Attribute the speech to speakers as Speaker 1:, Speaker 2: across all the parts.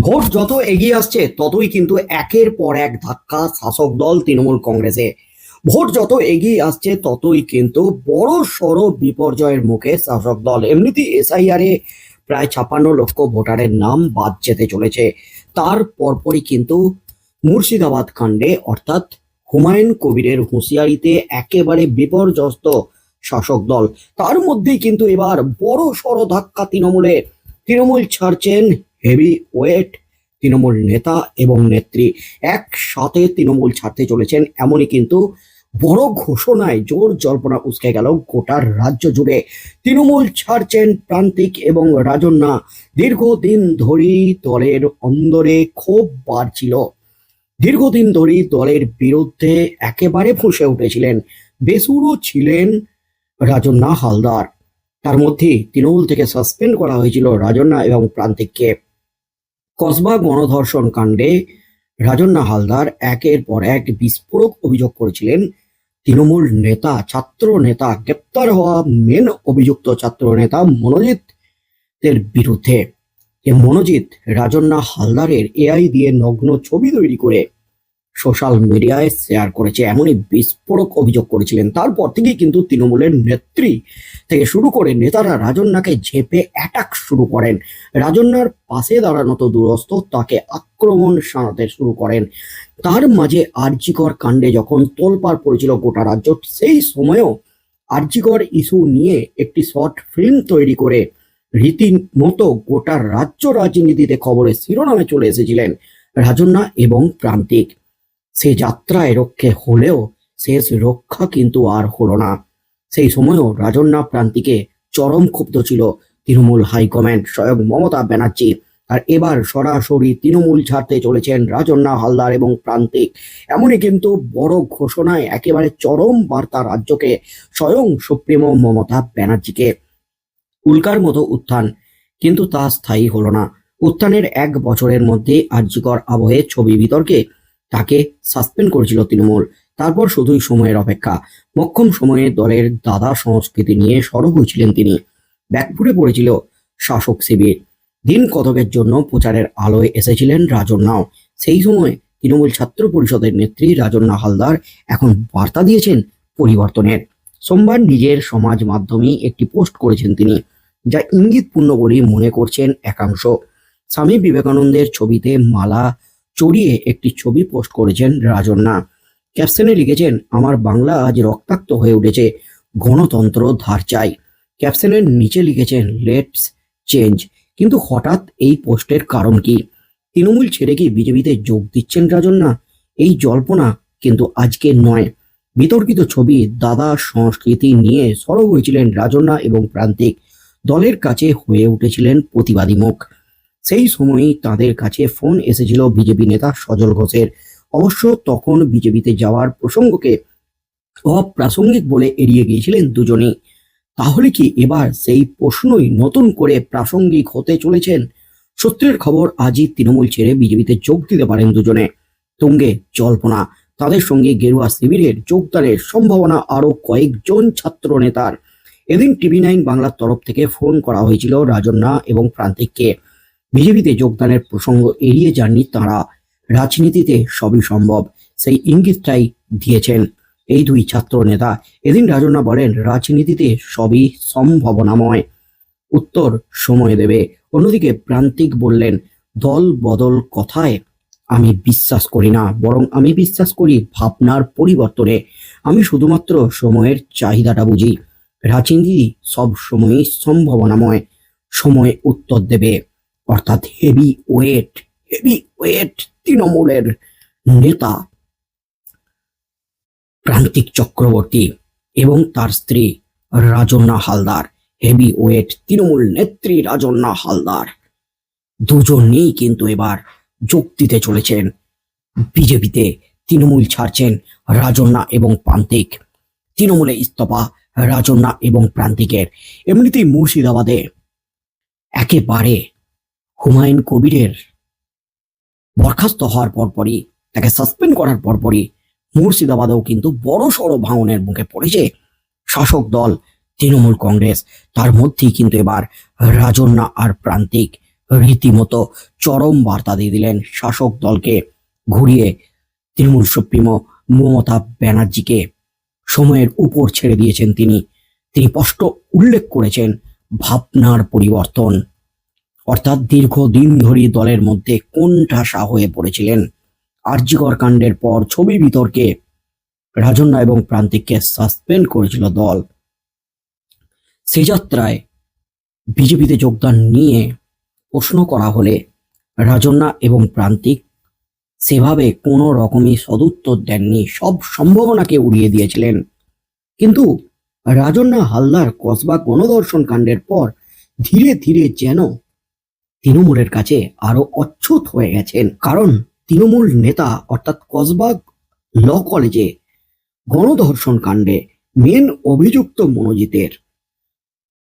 Speaker 1: Vote যত এগিয়ে আসছে, ততই কিন্তু একের পর এক ধাক্কা শাসক দল তৃণমূল কংগ্রেসে। ভোট যত এগিয়ে আসছে, ততই কিন্তু বড় সড় বিপর্যয়ের মুখে শাসক দল। এমনিতেই এসআইআর প্রায় ছাপ্পান্ন লক্ষ ভোটারের নাম বাদ যেতে চলেছে। তার পরপরই কিন্তু মুর্শিদাবাদ কাণ্ডে, অর্থাৎ হুমায়ুন কবিরের হুঁশিয়ারিতে একেবারে বিপর্যস্ত শাসক দল। তার মধ্যেই কিন্তু এবার বড় সড় ধাক্কা তৃণমূলে। তৃণমূল ছাড়ছেন হেভি ওয়েট তৃণমূল নেতা এবং নেত্রী একসাথে তৃণমূল ছাড়তে চলেছেন, এমনই কিন্তু বড় ঘোষণায় জোর জল্পনা উসকে গেল গোটার রাজ্য জুড়ে। তৃণমূল ছাড়ছেন প্রান্তিক এবং রাজন্যা। দীর্ঘদিন ধরেই দলের অন্দরে ক্ষোভ বাড়ছিল। দীর্ঘদিন ধরেই দলের বিরুদ্ধে একেবারে ফুঁসে উঠেছিলেন। বেসুরও ছিলেন রাজন্যা হালদার। তার মধ্যে তৃণমূল থেকে সাসপেন্ড করা হয়েছিল রাজন্যা এবং প্রান্তিককে। কসবা গণধর্ষণ কাণ্ডে রাজন্না হালদার একের পর এক বিস্ফোরক অভিযোগ করেছিলেন। তৃণমূল নেতা, ছাত্র নেতা গ্রেপ্তার হওয়া মেন অভিযুক্ত ছাত্র নেতা মনোজিৎ এর বিরুদ্ধে। এ মনোজিৎ রাজন্না হালদারের এআই দিয়ে নগ্ন ছবি তৈরি করে সোশ্যাল মিডিয়ায় শেয়ার করেছে, এমনই বিস্ফোরক অভিযোগ করেছিলেন। তারপর থেকেই কিন্তু তৃণমূলের নেত্রী থেকে শুরু করে নেতারা রাজন্যাকে ঝেপে অ্যাটাক শুরু করেন। রাজন্যার পাশে দাঁড়ানো তো দূরস্থ তাকে আক্রমণ শানাতে শুরু করেন। তার মাঝে আরজিকর কাণ্ডে যখন তোলপাড় পড়েছিল গোটা রাজ্য, সেই সময়েও আরজিকর ইস্যু নিয়ে একটি শর্ট ফিল্ম তৈরি করে রীতিমতো গোটা রাজ্য রাজনীতিতে খবরের শিরোনামে চলে এসেছিলেন রাজন্যা এবং প্রান্তিক। সে যাত্রায় রক্ষে হলেও শেষ রক্ষা কিন্তু আর হলো না। সেই সময়ও রাজন্না প্রান্তিকে চরম ক্ষুব্ধ ছিল তৃণমূল হাইকমান্ড স্বয়ং মমতা ব্যানার্জি। আর এবার সরাসরি তৃণমূল ছাড়তে চলেছেন রাজন্না হালদার এবং প্রান্তিক। এমনই কিন্তু বড় ঘোষণায় একেবারে চরম বার্তা রাজ্যকে স্বয়ং সুপ্রিমো মমতা ব্যানার্জিকে। উল্কার মতো উত্থান, কিন্তু তা স্থায়ী হলো না। উত্থানের এক বছরের মধ্যে আর্যিকর আবহে ছবি বিতর্কে তাকে সাসপেন্ড করেছিল তৃণমূল। তারপর শুধুই সময়ের অপেক্ষা। মক্ষম সময়ে দলের দাদা সংস্কৃতি নিয়ে সরব হয়েছিলেন তিনি। ব্যাকফুটে পড়েছিল শাসক শিবির। দিন কতকের জন্য প্রচারের আলোয় এসেছিলেন রাজন্যাও সেই সময় তৃণমূল ছাত্র পরিষদের নেত্রী রাজন্যা হালদার এখন বার্তা দিয়েছেন পরিবর্তনের। সোমবার নিজের সমাজ মাধ্যমে একটি পোস্ট করেছেন তিনি, যা ইঙ্গিতপূর্ণ বলে মনে করছেন একাংশ। স্বামী বিবেকানন্দের ছবিতে মালা চড়িয়ে একটি ছবি পোস্ট করেছেন রাজন্যা। ক্যাপশনে লিখেছেন, আমার বাংলা আজ রক্তাক্ত হয়ে উঠেছে, গণতন্ত্র ধার চাই। ক্যাপশনের নিচে লিখেছেন লেটস চেঞ্জ কিন্তু হঠাৎ এই পোস্টের কারণ কি? তৃণমূল ছেড়ে কি বিজেপিতে যোগ দিচ্ছেন রাজন্যা? এই জল্পনা কিন্তু আজকে নয়। বিতর্কিত ছবি দাদা সংস্কৃতি নিয়ে সরব হয়েছিলেন রাজন্না এবং প্রান্তিক। দলের কাছে হয়ে উঠেছিলেন প্রতিবাদী মুখ। সেই সময়ই তাদের কাছে ফোন এসেছিল বিজেপি নেতা সজল ঘোষের। অবশ্য তখন বিজেপিতে যাওয়ার প্রসঙ্গকে অপ্রাসঙ্গিক বলে এড়িয়ে গিয়েছিলেন দুজনেই। তাহলে কি এবার সেই প্রশ্নই নতুন করে প্রাসঙ্গিক হতে চলেছেন? সূত্রের খবর, আজই তৃণমূল ছেড়ে বিজেপিতে যোগ দিতে পারেন দুজনে। তুঙ্গে জল্পনা, তাদের সঙ্গে গেরুয়া শিবিরের যোগদানের সম্ভাবনা আরও কয়েকজন ছাত্র নেতার এদিন টিভি নাইন বাংলার তরফ থেকে ফোন করা হয়েছিল রাজন্যা এবং প্রান্তিককে। বিজেপিতে যোগদানের প্রসঙ্গ এড়িয়ে যাননি তারা। রাজনীতিতে সবই সম্ভব, সেই ইঙ্গিতটাই দিয়েছেন এই দুই ছাত্র নেতা। এদিন রাজন্যা বলেন, রাজনীতিতে সবই সম্ভাবনাময়, উত্তর সময় দেবে। অন্যদিকে প্রান্তিক বললেন, দল বদল কথায় আমি বিশ্বাস করি না, বরং আমি বিশ্বাস করি ভাবনার পরিবর্তনে। আমি শুধুমাত্র সময়ের চাহিদাটা বুঝি। রাজনীতি সব সময়ই সম্ভাবনাময়, সময় উত্তর দেবে। অর্থাৎ হেভি ওয়েট হেভি ওয়েট তৃণমূলের নেতা প্রান্তিক চক্রবর্তী এবং তার স্ত্রী রাজন্না হালদার হেভি ওয়েট তৃণমূল নেত্রী রাজন্যা হালদার। দুজনেই কিন্তু এবার যোগ দিতে চলেছেন। বিজেপিতে তৃণমূল ছাড়ছেন রাজন্যা এবং প্রান্তিক। তৃণমূলে ইস্তফা রাজন্যা এবং প্রান্তিকের। এমনিতেই মুর্শিদাবাদে একেবারে হুমায়ুন কবিরের বরখাস্ত হওয়ার পরপরই, তাকে সাসপেন্ড করার পরপরই মুর্শিদাবাদেও কিন্তু বড় সড়ো ভাঙনের মুখে পড়েছে শাসক দল তৃণমূল কংগ্রেস। তার মধ্যেই কিন্তু এবার রাজন্যা আর প্রান্তিক রীতিমতো চরম বার্তা দিয়ে দিলেন শাসক দলকে ঘুরিয়ে তৃণমূল সুপ্রিমো মমতা ব্যানার্জিকে। সময়ের উপর ছেড়ে দিয়েছেন তিনি। তিনি স্পষ্ট উল্লেখ করেছেন ভাবনার পরিবর্তন। অর্থাৎ দীর্ঘদিন ধরে দলের মধ্যে কোণঠাসা হয়ে পড়েছিলেন। আর্যিকর কাণ্ডের পর ছবি বিতর্কে রাজন্যা এবং প্রান্তিককে সাসপেন্ড করেছিল দল। সে যাত্রায় বিজেপিতে যোগদান নিয়ে প্রশ্ন করা হলে রাজন্যা এবং প্রান্তিক সেভাবে কোনো রকমই সদুত্তর দেননি, সব সম্ভাবনাকে উড়িয়ে দিয়েছিলেন। কিন্তু রাজন্যা হালদার কসবা গণদর্শন কাণ্ডের পর ধীরে ধীরে যেন তৃণমূলের কাছে আরও অচ্ছুত হয়ে গেছেন। কারণ তৃণমূল নেতা অর্থাৎ কসবা ল কলেজে গণধর্ষণ কাণ্ডে মেন অভিযুক্ত মনোজিতের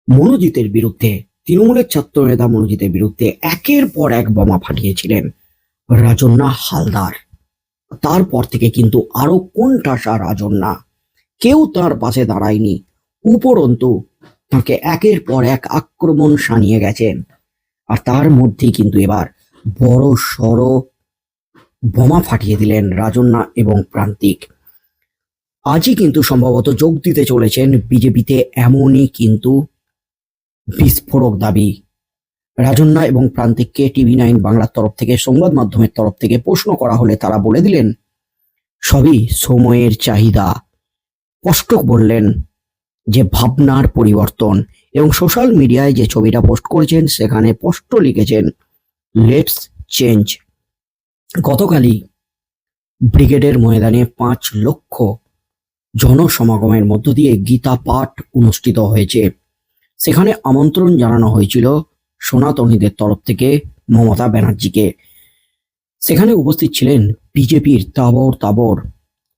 Speaker 1: মনোজিতের বিরুদ্ধে, তৃণমূলের ছাত্র নেতা মনোজিতের বিরুদ্ধে একের পর এক বোমা ফাটিয়েছিলেন রাজন্যা হালদার। তারপর থেকে কিন্তু আরও কোনটাসা রাজন্যা কেউ তার পাশে দাঁড়ায়নি। উপরন্তু তাকে একের পর এক আক্রমণ সানিয়ে গেছেন। আর তার মধ্যেই কিন্তু এবার বড় সড় বোমা ফাটিয়ে দিলেন রাজন্যা এবং প্রান্তিক। আজই কিন্তু সম্ভবত যোগ দিতে চলেছেন বিজেপিতে এমনই কিন্তু বিস্ফোরক দাবি। রাজন্যা এবং প্রান্তিককে টিভি নাইন বাংলার তরফ থেকে, সংবাদ মাধ্যমের তরফ থেকে প্রশ্ন করা হলে তারা বলে দিলেন, সবই সময়ের চাহিদা। স্পষ্ট বললেন যে, ভাবনার পরিবর্তন এবং সোশ্যাল মিডিয়ায় যে ছবিটা পোস্ট করেছেন, সেখানে স্পষ্ট লিখেছেন লেটস চেঞ্জ গতকালই ব্রিগেডের ময়দানে পাঁচ লক্ষ জনসমাগমের মধ্য দিয়ে গীতা পাঠ অনুষ্ঠিত হয়েছে। সেখানে আমন্ত্রণ জানানো হয়েছিল সনাতনীদের তরফ থেকে মমতা ব্যানার্জিকে। সেখানে উপস্থিত ছিলেন বিজেপির তাবর তাবর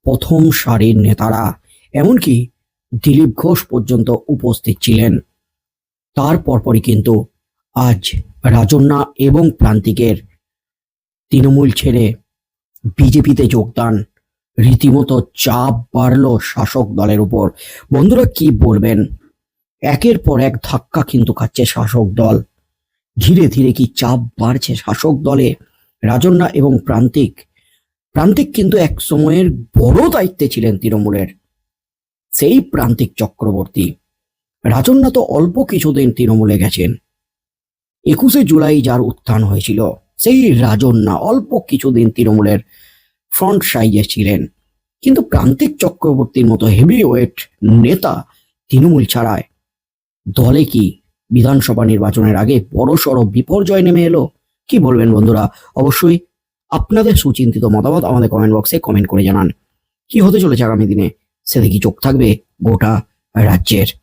Speaker 1: প্রথম সারির নেতারা, এমনকি দিলীপ ঘোষ পর্যন্ত উপস্থিত ছিলেন। তার পরপরই কিন্তু আজ রাজন্যা এবং প্রান্তিকের তৃণমূল ছেড়ে বিজেপিতে যোগদান। রীতিমতো চাপ বাড়লো শাসক দলের উপর। বন্ধুরা, কি বলবেন? একের পর এক ধাক্কা কিন্তু খাচ্ছে শাসক দল। ধীরে ধীরে কি চাপ বাড়ছে শাসক দলে? রাজন্যা এবং প্রান্তিক। প্রান্তিক কিন্তু এক সময়ের বড় দায়িত্বে ছিলেন তৃণমূলের। সেই প্রান্তিক চক্রবর্তী। রাজন্যা তো অল্প কিছুদিন তৃণমূলে গেছেন। একুশে জুলাই যার উত্থান হয়েছিল, সেই রাজন্যা অল্প কিছুদিন তৃণমূলের ফ্রন্ট সাইজে ছিলেন। কিন্তু প্রান্তিক চক্রবর্তীর মতো হেভি ওয়েট নেতা তৃণমূল ছাড়ায়। দলে কি বিধানসভা নির্বাচনের আগে বড়সড় বিপর্যয় নেমে এলো? কি বলবেন বন্ধুরা? অবশ্যই আপনাদের সুচিন্তিত মতামত আমাদের কমেন্ট বক্সে কমেন্ট করে জানান। কি হতে চলেছে আগামী দিনে? সেদিকে চোখ থাকবে গোটা রাজ্যের?